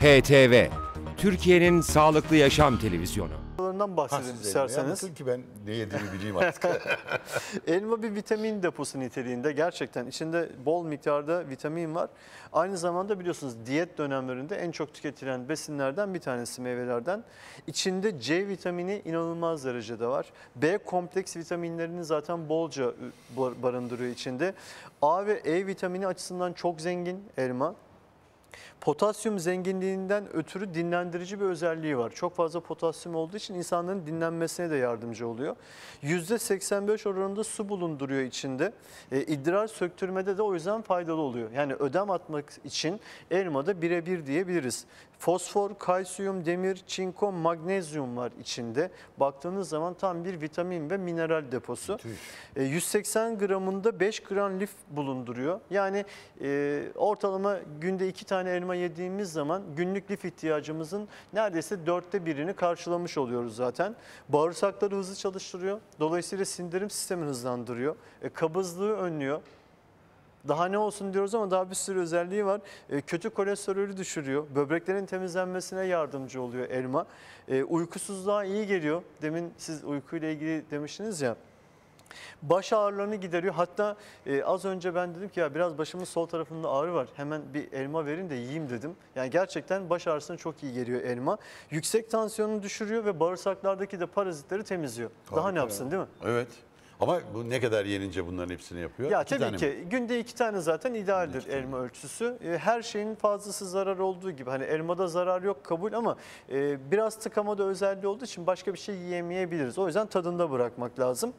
HTV, Türkiye'nin sağlıklı yaşam televizyonu. Siz elma isterseniz. ki ben ne yediğimi bileyim artık. Elma bir vitamin deposu niteliğinde gerçekten içinde bol miktarda vitamin var. Aynı zamanda biliyorsunuz diyet dönemlerinde en çok tüketilen besinlerden bir tanesi meyvelerden. İçinde C vitamini inanılmaz derecede var. B kompleks vitaminlerini zaten bolca bar- barındırıyor içinde. A ve E vitamini açısından çok zengin elma. Potasyum zenginliğinden ötürü dinlendirici bir özelliği var. Çok fazla potasyum olduğu için insanların dinlenmesine de yardımcı oluyor. %85 oranında su bulunduruyor içinde. E, idrar söktürmede de o yüzden faydalı oluyor. Yani ödem atmak için elmada birebir diyebiliriz. Fosfor, kalsiyum, demir, çinko, magnezyum var içinde. Baktığınız zaman tam bir vitamin ve mineral deposu. E, 180 gramında 5 gram lif bulunduruyor. Yani e, ortalama günde 2 tane elma yediğimiz zaman günlük lif ihtiyacımızın neredeyse dörtte birini karşılamış oluyoruz zaten. Bağırsakları hızlı çalıştırıyor. Dolayısıyla sindirim sistemini hızlandırıyor. E, kabızlığı önlüyor. Daha ne olsun diyoruz ama daha bir sürü özelliği var. E, kötü kolesterolü düşürüyor. Böbreklerin temizlenmesine yardımcı oluyor elma. E, uykusuzluğa iyi geliyor. Demin siz uykuyla ilgili demiştiniz ya. Baş ağrılarını gideriyor. Hatta e, az önce ben dedim ki ya biraz başımın sol tarafında ağrı var. Hemen bir elma verin de yiyeyim dedim. Yani gerçekten baş ağrısına çok iyi geliyor elma. Yüksek tansiyonunu düşürüyor ve bağırsaklardaki de parazitleri temizliyor. Daha ne yapsın ya. değil mi? evet. Ama bu ne kadar yenince bunların hepsini yapıyor? Ya İki tabii tane ki mi? günde iki tane zaten idealdir elma ölçüsü. E, Her şeyin fazlası zarar olduğu gibi hani elmada zarar yok kabul ama e, biraz tıkamada özelliği olduğu için başka bir şey yiyemeyebiliriz. O yüzden tadında bırakmak lazım.